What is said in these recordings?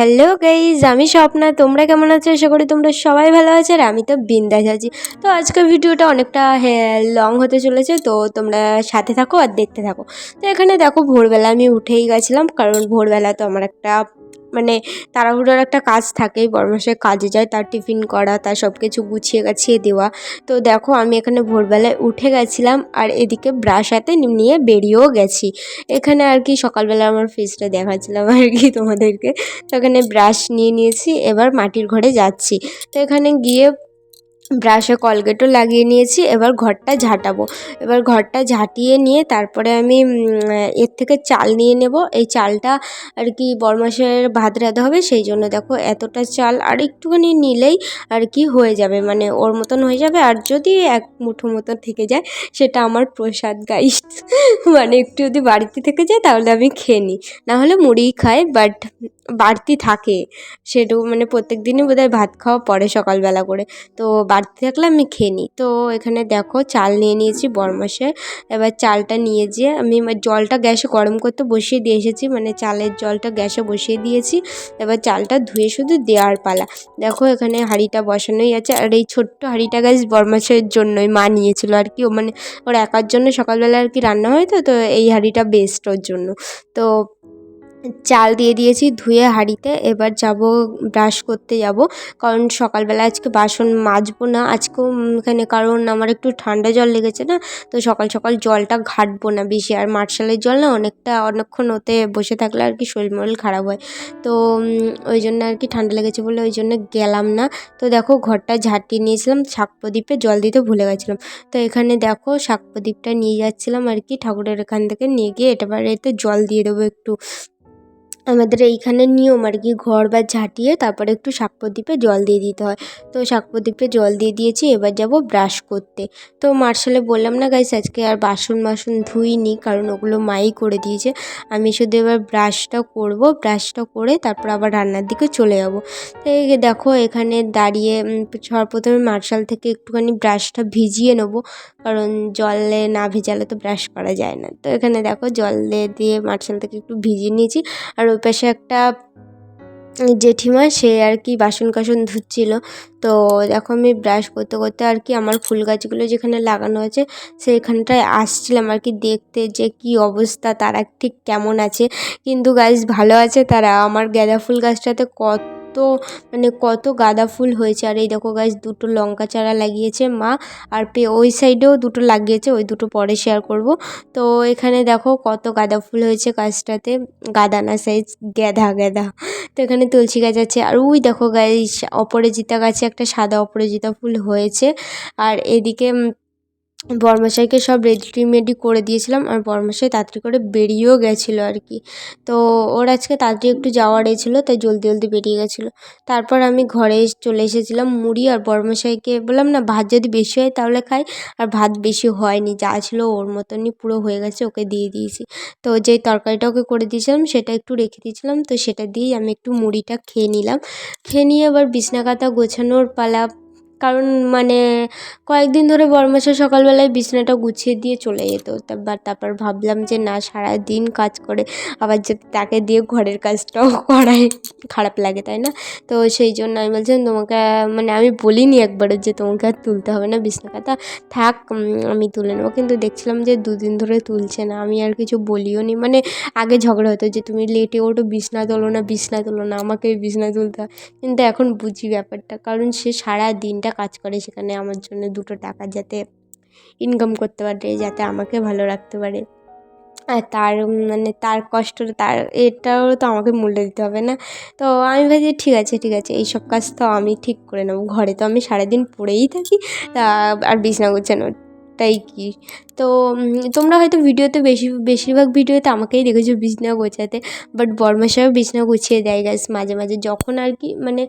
Hello guys আমি স্বপ্না। তোমরা কেমন আছো? আশা করি তোমরা সবাই ভালো আছো আর আমি তো বিন্দাস আছি। তো আজকের ভিডিওটা অনেকটা লং হতে চলেছে, তো তোমরা সাথে থাকো আর দেখতে থাকো। তো এখানে দেখো, ভোরবেলা আমি উঠেই গেছিলাম, কারণ ভোরবেলা তো আমার একটা মানে তাড়াহুড়োর একটা কাজ থাকেই বড়মাসে কাজে যায়, তার টিফিন করা, তার সব কিছু গুছিয়ে গাছিয়ে দেওয়া। তো দেখো, আমি এখানে ভোরবেলায় উঠে গেছিলাম আর এদিকে ব্রাশ হাতে নিয়ে বেরিয়েও গেছি। এখানে আর কি সকালবেলা আমার ফেসটা দেখাচ্ছিলাম আর কি তোমাদেরকে। তো এখানে ব্রাশ নিয়ে নিয়েছি, এবার মাটির ঘরে যাচ্ছি। তো এখানে গিয়ে ব্রাশে কলগেটও লাগিয়ে নিয়েছি, এবার ঘরটা ঝাঁটাবো। এবার ঘরটা ঝাঁটিয়ে নিয়ে তারপরে আমি এর থেকে চাল নিয়ে নেব। এই চালটা আর কি বরমাসের ভাত রাঁধা হবে, সেই জন্য দেখো এতটা চাল আর একটুখানি নিলেই আর কি হয়ে যাবে মানে ওর মতন হয়ে যাবে। আর যদি এক মুঠো মতন থেকে যায়, সেটা আমার প্রসাদ গাইস মানে একটু যদি বাড়িতে থেকে যায়, তাহলে আমি খেয়ে নিই। নাহলে মুড়িই খাই বাট বাড়তি থাকে। সেটুকু মানে প্রত্যেক দিনই বোধহয় ভাত খাওয়া পড়ে সকালবেলা করে। তো বাড়তি থাকলে আমি খেয়ে নিই। তো এখানে দেখো চাল নিয়ে নিয়েছি বরমাসে এবার চালটা নিয়ে যেয়ে আমি জলটা গ্যাসে গরম করতে বসিয়ে দিয়ে এসেছি। মানে চালের জলটা গ্যাসে বসিয়ে দিয়েছি। এবার চালটা ধুয়ে শুধু দেওয়ার পালা। দেখো এখানে হাঁড়িটা বসানোই আছে। আর এই ছোট্ট হাঁড়িটা গাছ বরমাসের জন্যই মা নিয়েছিল আর কি। ও মানে ওর একার জন্য সকালবেলা আর কি রান্না হয় তো তো এই হাঁড়িটা বেস্ট ওর জন্য। তো চাল দিয়ে দিয়েছি, ধুয়ে হাঁড়িতে। এবার যাব, ব্রাশ করতে যাব। কারণ সকালবেলা আজকে বাসন মাজবো না। আজকেও এখানে কারণ আমার একটু ঠান্ডা জল লেগেছে না, তো সকাল সকাল জলটা ঘাটবো না বেশি। আর মার্শালের জল না অনেকটা অনেকক্ষণ ওতে বসে থাকলে আর কি শরীর মরীর খারাপ হয়। তো ওই জন্য আর কি ঠান্ডা লেগেছে বলে ওই জন্য গেলাম না। তো দেখো, ঘরটা ঝাঁটিয়ে নিয়েছিলাম, শাক প্রদীপে জল দিতে ভুলে গেছিলাম। তো এখানে দেখো, শাক প্রদীপটা নিয়ে যাচ্ছিলাম আর কি ঠাকুরের এখান থেকে। নিয়ে গিয়ে এটা বাড়িতে জল দিয়ে দেবো একটু। আমাদের এইখানে নিয়ম আর কি, ঘর বা ঝাঁটিয়ে তারপরে একটু শাক প্রদীপে জল দিয়ে দিতে হয়। তো শাক প্রদীপে জল দিয়ে দিয়েছি, এবার যাব ব্রাশ করতে। তো মার্শালে বললাম না গাইস আজকে আর বাসন বাসন ধুইনি, কারণ ওগুলো মাই করে দিয়েছে। আমি শুধু এবার ব্রাশটা করব, ব্রাশটা করে তারপর আবার রান্নার দিকে চলে যাব। তো দেখো, এখানে দাঁড়িয়ে সর্বপ্রথমে মার্শাল থেকে একটুখানি ব্রাশটা ভিজিয়ে নেব, কারণ জলে না ভেজালে তো ব্রাশ করা যায় না। তো এখানে দেখো, জল দিয়ে মার্শাল থেকে একটু ভিজিয়ে নিয়েছি, আর ওই পাশে একটা জেঠিমা, সে আর কি বাসন কাসন ধুচ্ছিল। তো দেখো আমি ব্রাশ করতে করতে আর কি আমার ফুল গাছগুলো যেখানে লাগানো আছে, সেইখানটায় আসছিলাম আর কি দেখতে যে কি অবস্থা, তারা ঠিক কেমন আছে। কিন্তু গাছ ভালো আছে তারা। আমার গাঁদা ফুল গাছটাতে কত কত মানে কত গাঁদা ফুল হয়েছে। আর এই দেখো গাছ দুটো লঙ্কা চারা লাগিয়েছে মা। আর পে, ওই সাইডেও দুটো লাগিয়েছে, ওই দুটো পরে শেয়ার করব। তো এখানে দেখো কত গাঁদা ফুল হয়েছে গাছটাতে। গাঁদা না সাইজ গ্যাধা গ্যাধা তো এখানে তুলসী গাছ আছে। আর ওই দেখো গাছ অপরাজিতা গাছে একটা সাদা অপরাজিতা ফুল হয়েছে। আর এদিকে বরমশাইকে সব রেডি রেডিমেডি করে দিয়েছিলাম আর বরমশাই তাড়াতাড়ি করে বেরিয়েও গেছিল আর কি। তো ওর আজকে তাড়াতাড়ি একটু যাওয়ার ছিল, তাই জলদি জলদি বেরিয়ে গেছিল। তারপর আমি ঘরে চলে এসেছিলাম মুড়ি আর বরমশাইকে বললাম, না, ভাত যদি বেশি হয় তাহলে খাই, আর ভাত বেশি হয়নি, যা ছিল ওর মতনই পুরো হয়ে গেছে, ওকে দিয়ে দিয়েছি। তো যেই তরকারিটা ওকে করে দিয়েছিলাম সেটা একটু রেখে দিয়েছিলাম, তো সেটা দিয়েই আমি একটু মুড়িটা খেয়ে নিলাম। খেয়ে নিয়ে আবার বিছনা কাঁথা গোছানোর পালা কারণ মানে কয়েকদিন ধরে বড়মাসা সকালবেলায় বিছানাটা গুছিয়ে দিয়ে চলে যেত। তারপর তারপর ভাবলাম যে না, সারাদিন কাজ করে আবার যদি তাকে দিয়ে ঘরের কাজটাও করাই খারাপ লাগে, তাই না? তো সেই জন্য আমি বলছিলাম তোমাকে মানে আমি বলিনি একবারও যে তোমাকে আর তুলতে হবে না বিছনা কাঁথা থাক আমি তুলে নেব। কিন্তু দেখছিলাম যে দুদিন ধরে তুলছে না, আমি আর কিছু বলিও নি। মানে আগে ঝগড়া হতো যে তুমি লেটে ওঠো, বিছনা তোলো না, বিছনা তোলো না আমাকে বিছনা তুলতে কিন্তু এখন বুঝি ব্যাপারটা, কারণ সে সারা দিনটা কাজ করে সেখানে আমার জন্য দুটো টাকা যাতে ইনকাম করতে পারে, যাতে আমাকে ভালো রাখতে পারে। আর তার মানে তার কষ্ট তার এটাও তো আমাকে মূল্য দিতে হবে না। তো আমি ভাবছি ঠিক আছে ঠিক আছে, এইসব কাজ তো আমি ঠিক করে নেব। ঘরে তো আমি সারাদিন পড়েই থাকি, তা আর বিছনা গোছানো তাই কি? তো তোমরা হয়তো ভিডিওতে বেশি, বেশিরভাগ ভিডিওতে আমাকেই দেখেছ বিছনা গোছাতে বাট বরমাসাও বিছনা গুছিয়ে দেয় গাছ মাঝে মাঝে। যখন আর কি মানে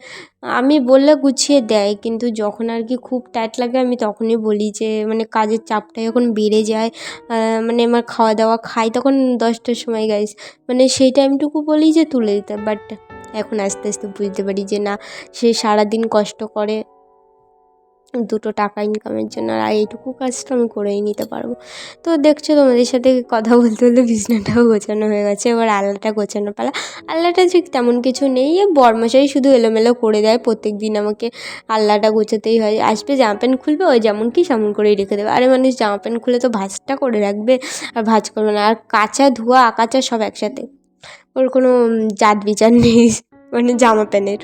আমি বললে গুছিয়ে দেয়, কিন্তু যখন আর কি খুব টাইট লাগে, আমি তখনই বলি যে মানে কাজের চাপটা যখন বেড়ে যায়। মানে আমার খাওয়া দাওয়া খাই তখন দশটার সময় গাইস মানে সেই টাইমটুকু বলি যে তুলে দিতে বাট এখন আস্তে আস্তে বুঝতে পারি যে না, সে সারাদিন কষ্ট করে দুটো টাকা ইনকামের জন্য আর এইটুকু কাজটা আমি করেই নিতে পারব। তো দেখছ তোমাদের সাথে কথা বলতে বলতে বিছনাটাও গোছানো হয়ে গেছে, এবার আলনাটা গোছানো পালা। আলনাটা ঠিক তেমন কিছু নেই বরমশাই শুধু এলোমেলো করে দেয় প্রত্যেক দিন আমাকে আলনাটা গোছাতেই হয়। আসবে, জামা প্যান্ট খুলবে, ওই যেমন কি সেমন করেই রেখে দেবে। আরে মানুষ, জামা প্যান্ট খুলে তো ভাঁজটা করে রাখবে আর ভাজ করবে না। আর কাচা ধোয়া আকাচা সব একসাথে। ওর কোনো জাত বিচার নেই। মানে জামা প্যান্টের।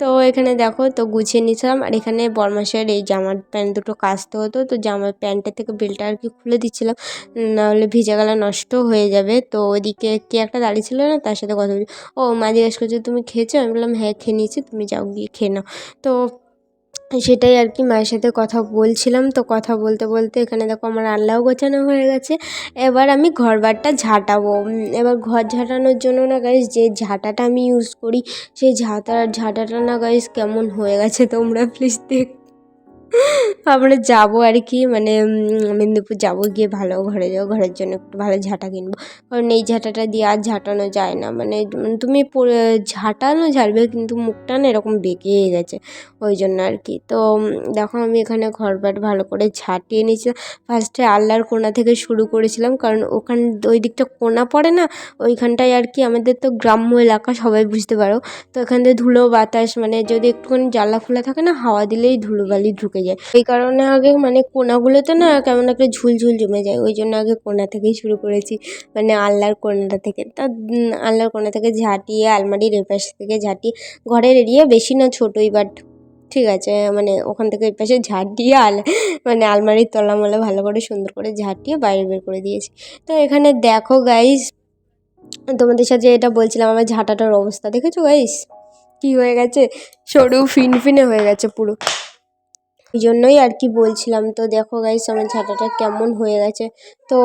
তো এখানে দেখো, তো গুছিয়ে নিয়েছিলাম। আর এখানে বরমাসের এই জামার প্যান্ট দুটো কাচতে হতো। তো জামার প্যান্টের থেকে বেলটা আর কি খুলে দিচ্ছিলাম। নাহলে ভিজে গেলে নষ্ট হয়ে যাবে। তো ওইদিকে কে একটা দাঁড়িয়ে ছিল না, তার সাথে কথা বলছি ও, মা জিজ্ঞেস করছে, তুমি খেয়েছো? আমি বললাম হ্যাঁ খেয়ে নিয়েছি। তুমি যাও গিয়ে খেয়ে নাও। তো সেটাই আর কি মায়ের সাথে কথা বলছিলাম। তো কথা বলতে বলতে এখানে দেখো আমার আনলাও গোছানো হয়ে গেছে। এবার আমি ঘরবারটা ঝাঁটাবো। এবার ঘর ঝাঁটানোর জন্য না গাইস যে ঝাঁটাটা আমি ইউজ করি, সেই ঝাঁটা ঝাঁটাটা না গাইস কেমন হয়ে গেছে তোমরা প্লিজ দেখ। আমরা যাব আর কি মানে মেদিনীপুর যাব, গিয়ে ভালো ঘরে যাব, ঘরের জন্য একটু ভালো ঝাঁটা কিনবো। কারণ এই ঝাঁটাটা দিয়ে আর ঝাঁটানো যায় না মানে তুমি ঝাঁটানো ঝাড়বে কিন্তু মুখটা না এরকম বেঁকে গেছে, ওই জন্য আর কি। তো দেখো আমি এখানে ঘরবাট ভালো করে ঝাঁটিয়ে নিয়েছিলাম। ফার্স্টে আল্লার কোনা থেকে শুরু করেছিলাম, কারণ ওখান, ওই দিকটা কোনা পড়ে না, ওইখানটায় আর কি আমাদের তো গ্রাম্য এলাকা, সবাই বুঝতে পারো। তো এখান থেকে ধুলো বাতাস মানে যদি একটুখানি জানলা খোলা থাকে না, হাওয়া দিলেই ধুলোবালি ঢুকে যায়। এই কারণে আগে মানে কোনাগুলোতে না কেমন একটা ঝুলঝুল জমে যায়, ওই জন্য আগে কোনা থেকেই শুরু করেছি। মানে আলনার কোনাটা থেকে, তা আলনার কোনা থেকে ঝাঁটিয়ে, আলমারির এপাশ থেকে ঝাঁটিয়ে, ঘরের এরিয়া বেশি না ছোটোই বাট ঠিক আছে মানে ওখান থেকে ওই পাশে ঝাঁটিয়ে আল মানে আলমারির তলা মলা ভালো করে সুন্দর করে ঝাঁটিয়ে বাইরে বের করে দিয়েছি। তো এখানে দেখো গাইস তোমাদের সাথে এটা বলছিলাম আমার ঝাঁটাটার অবস্থা, দেখেছ গাইস কী হয়ে গেছে? সরু ফিনফিনে হয়ে গেছে পুরো। ওই জন্যই আর কি বলছিলাম। তো দেখো গাইস আমার ঝাঁটাটা কেমন হয়ে গেছে। তো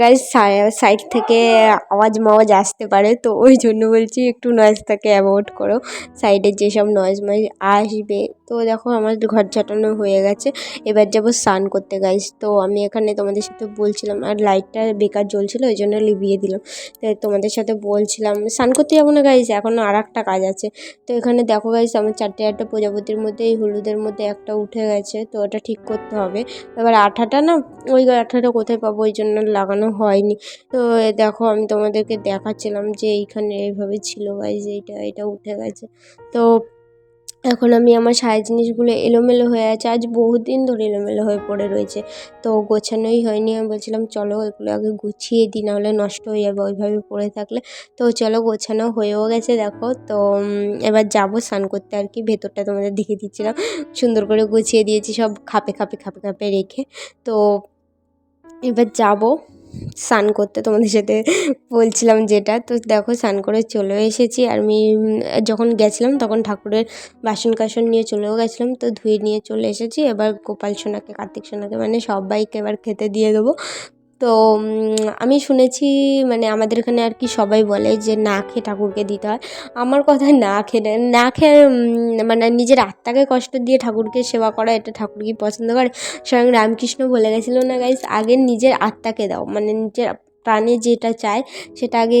গাইস সাইড থেকে আওয়াজ মাওয়াজ আসতে পারে। তো ওই জন্য বলছি একটু নয়েজটাকে অ্যাভয়েড করো। সাইডের যেসব নয়েজ ময়েজ আসবে। তো দেখো, আমার ঘর ঝাঁটানো হয়ে গেছে। এবার যাব স্নান করতে গাইস তো আমি এখানে তোমাদের সাথে বলছিলাম, আর লাইটটা বেকার জ্বলছিলো, ওই জন্য লিভিয়ে দিলাম। তো তোমাদের সাথে বলছিলাম, স্নান করতে যাব না গাইস এখনও আর একটা কাজ আছে। তো এখানে দেখো গাইস আমার চারটে আটটা প্রজাপতির মধ্যে, এই হলুদের মধ্যে একটা উঠে গেছে, তো ওটা ঠিক করতে হবে। এবার আঠাটা না, ওই আঠাটা কোথায় পাবো ওই জন্য লাগানো হয়নি। তো দেখো, আমি তোমাদেরকে দেখাচ্ছিলাম যে এইখানে এইভাবে ছিল গাইজ এইটা, এটা উঠে গেছে। তো এখন আমি আমার সায়া জিনিসগুলো এলোমেলো হয়ে আছে। আজ বহুদিন ধরে এলোমেলো হয়ে পড়ে রয়েছে। তো গোছানোই হয়নি। আমি বলছিলাম, চলো ওইগুলো আগে গুছিয়ে দিই, নাহলে নষ্ট হয়ে যাবে ওইভাবে পড়ে থাকলে। তো চলো, গোছানো হয়েও গেছে, দেখো। তো এবার যাব স্নান করতে আর কি। ভেতরটা তোমাদের দেখে দিচ্ছিলাম। সুন্দর করে গুছিয়ে দিয়েছি সব খাপে খাপে খাপে খাপে রেখে। তো, এবার যাব। স্নান করতে তোমাদের সাথে বলছিলাম যেটা। তো দেখো স্নান করে চলেও এসেছি আর আমি যখন গেছিলাম তখন ঠাকুরের বাসন কাসন নিয়ে চলেও গেছিলাম। তো ধুয়ে নিয়ে চলে এসেছি। এবার গোপাল সোনাকে, কার্তিক সোনাকে মানে সবাইকে এবার খেতে দিয়ে দেবো। তো আমি শুনেছি মানে আমাদের এখানে আর কি সবাই বলে যে না খেয়ে ঠাকুরকে দিতে হয়। আমার কথা না খেলে, না খেয়ে মানে নিজের আত্মাকে কষ্ট দিয়ে ঠাকুরকে সেবা করা, এটা ঠাকুর কি পছন্দ করে। স্বয়ং রামকৃষ্ণ বলে গেছিল না গাইস আগে নিজের আত্মাকে দাও মানে নিজের প্রাণে যেটা চায়, সেটা আগে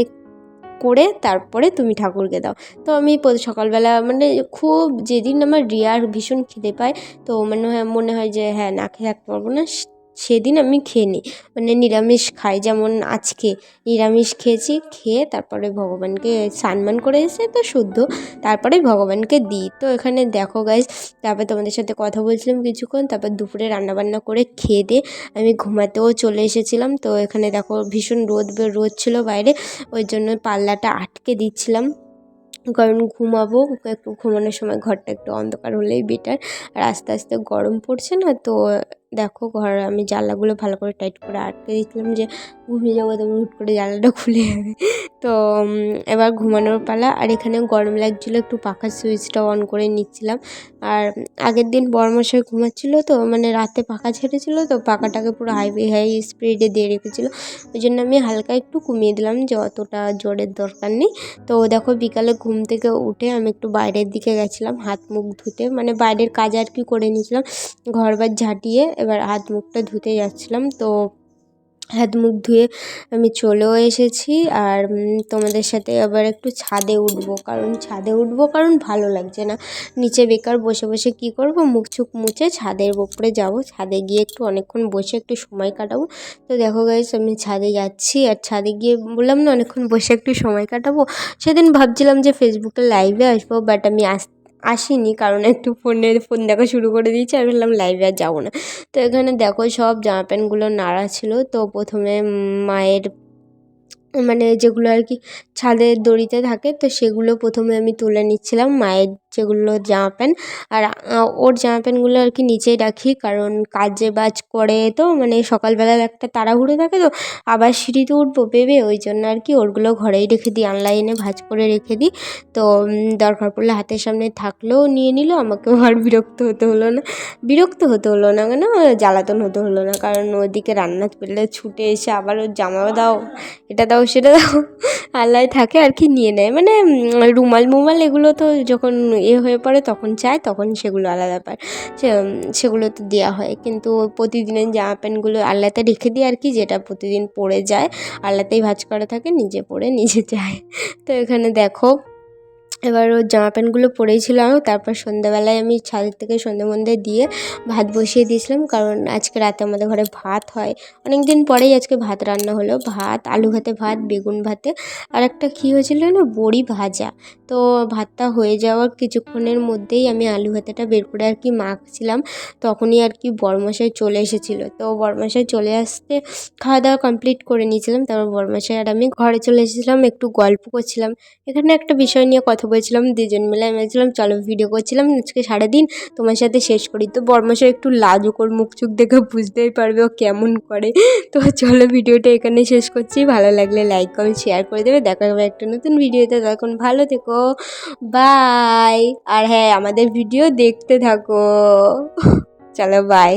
করে তারপরে তুমি ঠাকুরকে দাও। তো আমি সকালবেলা মানে খুব, যেদিন আমার রিয়ার ভীষণ খিদে পায়, তো মনে হয় মনে হয় যে হ্যাঁ না খেয়ে থাকতে পারব না সেদিন আমি খেয়ে নিই মানে নিরামিষ খাই, যেমন আজকে নিরামিষ খেয়েছি, খেয়ে তারপরে ভগবানকে স্নান করে এসে তো শুদ্ধ, তারপরে ভগবানকে দিই। তো এখানে দেখো গাইজ তারপর তোমাদের সাথে কথা বলছিলাম কিছুক্ষণ, তারপর দুপুরে রান্নাবান্না করে খেয়ে দিয়ে আমি ঘুমাতেও চলে এসেছিলাম। তো এখানে দেখো ভীষণ রোদ রোদ ছিল বাইরে, ওই জন্য পাল্লাটা আটকে দিচ্ছিলাম। কারণ ঘুমাবো, একটু ঘুমানোর সময় ঘরটা একটু অন্ধকার হলেই বেটার আর আস্তে আস্তে গরম পড়ছে না, তো দেখো ঘর, আমি জানলাগুলো ভালো করে টাইট করে আটকে দিয়েছিলাম যে ঘুমিয়ে যাব তারপর হুট করে জানলাটা খুলে যাবে। তো এবার ঘুমানোর পালা, আর এখানে গরম লাগছিল, একটু পাখার সুইচটা অন করে নিচ্ছিলাম। আর আগের দিন বড়মশাই ঘুমাচ্ছিলো তো মানে রাতে পাখা ছেড়েছিলো তো, পাখাটাকে পুরো হাই হাই স্পিডে দিয়ে রেখেছিলো। ওই জন্য আমি হালকা একটু কমিয়ে দিলাম, যে অতটা জোরের দরকার নেই। তো দেখো বিকালে ঘুম থেকে উঠে আমি একটু বাইরের দিকে গেছিলাম, হাত মুখ ধুতে। মানে বাইরের কাজ আর কি করে নিয়েছিলাম ঘর বার ঝাঁটিয়ে। এবার হাত মুখটা ধুতে যাচ্ছিলাম, তো হাত মুখ ধুয়ে আমি চলেও এসেছি। আর তোমাদের সাথে আবার একটু ছাদে উঠবো, কারণ ছাদে উঠবো কারণ ভালো লাগছে না। নিচে বেকার বসে বসে কি করব? মুখ চুখ মুছে ছাদের ওপরে যাব। ছাদে গিয়ে একটু অনেকক্ষণ বসে একটু সময় কাটাবো। তো দেখো গাইস আমি ছাদে যাচ্ছি। আর ছাদে গিয়ে বললাম না, অনেকক্ষণ বসে একটু সময় কাটাবো। সেদিন ভাবছিলাম যে ফেসবুকে লাইভে আসব বাট আমি আস আসিনি, কারণ একটু ফোনে, ফোন দেখা শুরু করে দিয়েছি আমি বললাম লাইভে আর যাব না। তো এখানে দেখো সব জামা প্যান্টগুলো নাড়া ছিল, তো প্রথমে মায়ের মানে যেগুলো আর কি ছাদের দড়িতে থাকে, তো সেগুলো প্রথমে আমি তুলে নিচ্ছিলাম। মায়ের যেগুলো জামা প্যান্ট। আর ওর জামা প্যান্টগুলো আর কি নিচেই রাখি, কারণ কাজে বাজ করে তো মানে সকালবেলার একটা তাড়াহুড়ো থাকে তো, আবার সিঁড়িতে উঠবো ভেবে, ওই জন্য আর কি ওরগুলো ঘরেই রেখে দিই, অনলাইনে ভাঁজ করে রেখে দিই। তো দরকার পড়লে হাতের সামনে থাকলেও নিয়ে নিল, আমাকেও আর বিরক্ত হতে হলো না। বিরক্ত হতে হলো না কেন? জ্বালাতন হতে হলো না, কারণ ওদিকে রান্না পেলে ছুটে এসে আবার ওর জামাও দাও, এটা দাও, সেটা দাও আল্লাহ থাকে আর কি নিয়ে নেয়। মানে রুমাল মুমাল এগুলো তো যখন এ হয়ে পড়ে, তখন চায়, তখন সেগুলো আলাদা ব্যাপার সেগুলো তো দেওয়া হয়। কিন্তু প্রতিদিনের জামা প্যান্টগুলো আল্লাতে রেখে দিই আর কি, যেটা প্রতিদিন পরে যায়। আল্লাতেই ভাজ করা থাকে, নিজে পরে নিজে যায়। তো এখানে দেখো এবার ওর জামা প্যান্টগুলো পরেই ছিলাম তারপর সন্ধ্যাবেলায় আমি ছাদের থেকে সন্ধে মন্ধে দিয়ে ভাত বসিয়ে দিয়েছিলাম, কারণ আজকে রাতে আমাদের ঘরে ভাত হয়। অনেক দিন পরেই আজকে ভাত রান্না হলো, ভাত, আলু ভাতে ভাত, বেগুন ভাতে, আর একটা কী হয়েছিল না বড়ি ভাজা। তো ভাতটা হয়ে যাওয়ার কিছুক্ষণের মধ্যেই আমি আলু ভাতেটা বের করে আর কি মাখছিলাম, তখনই আর কি বরমশাই চলে এসেছিল। তো বরমশাই চলে আসতে খাওয়া দাওয়া কমপ্লিট করে নিয়েছিলাম, তারপর বরমশাই আর আমি ঘরে চলে এসেছিলাম, একটু গল্প করছিলাম। এখানে একটা বিষয় নিয়ে কথা বলছিলাম, দুজন মিলে আমি বলছিলাম, চলো ভিডিও করছিলাম, আজকে সারাদিন তোমার সাথে শেষ করি। তো বর্মশাই একটু লাজুক ওর মুখ চুখ দেখে বুঝতেই পারবে ও কেমন করে। তো চলো ভিডিওটা এখানে শেষ করছি। ভালো লাগলে লাইক কমেন্ট শেয়ার করে দেবে। দেখা হবে একটা নতুন ভিডিওতে তখন ভালো থেকো। বাই আর হ্যাঁ আমাদের ভিডিও দেখতে থাকো। চলো বাই